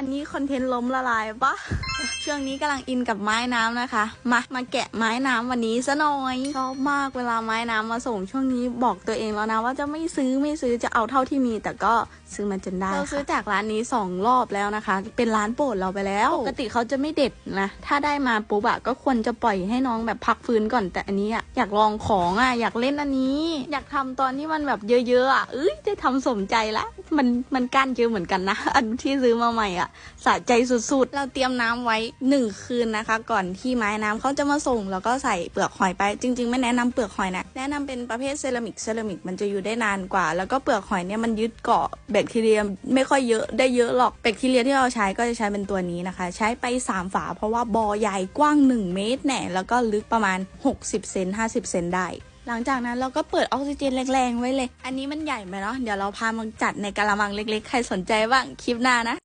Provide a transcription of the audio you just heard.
อันนี้คอนเทนต์ล้มละลายปะ ช่วงนี้กำลังอินกับไม้น้ำนะคะ มามาแกะไม้น้ำวันนี้ซะหน่อยชอบมากเวลาไม้น้ำมาส่งช่วงนี้บอกตัวเองแล้วนะว่าจะไม่ซื้อไม่ซื้อจะเอาเท่าที่มี แต่ก็ซื้อมาจนได้เราซื้อจากร้านนี้สองรอบแล้วนะคะ เป็นร้านโปรดเราไปแล้ว ปกติเขาจะไม่เด็ดนะถ้าได้มาปุ๊บอะก็ควรจะปล่อยให้น้องแบบพักฟื้นก่อนแต่อันนี้อะอยากลองของอะอยากเล่นอันนี้ อยากทำตอนที่มันแบบเยอะๆอะเอ้ยได้ทำสมใจละมันมันก้านเยอะเหมือนกันนะ อันที่ซื้อมาใหม่อะสะใจสุดๆ เราเตรียมน้ำไว้หนึ่งคืนนะคะ ก่อนที่ไม้น้ำเขาจะมาส่ง แล้วก็ใส่เปลือกหอยไป จริง ๆ ไม่แนะนำเปลือกหอยนะ แนะนำเป็นประเภทเซรามิก เซรามิกมันจะอยู่ได้นานกว่า แล้วก็เปลือกหอยเนี่ยมันยึดเกาะแบคทีเรียไม่ค่อยเยอะได้เยอะหรอก แบคทีเรียที่เราใช้ก็จะใช้เป็นตัวนี้นะคะ ใช้ไป 3 ฝา เพราะว่าบอใหญ่กว้าง 1 เมตรแน่แล้วก็ลึกประมาณ 60 เซน50 เซนได้หลังจากนั้นเราก็เปิดออกซิเจนแรงๆไว้เลย อันนี้มันใหญ่ไปเนาะ เดี๋ยวเราพามาจัดในกะละมังเล็กๆ ใครสนใจบ้าง คลิปหน้านะ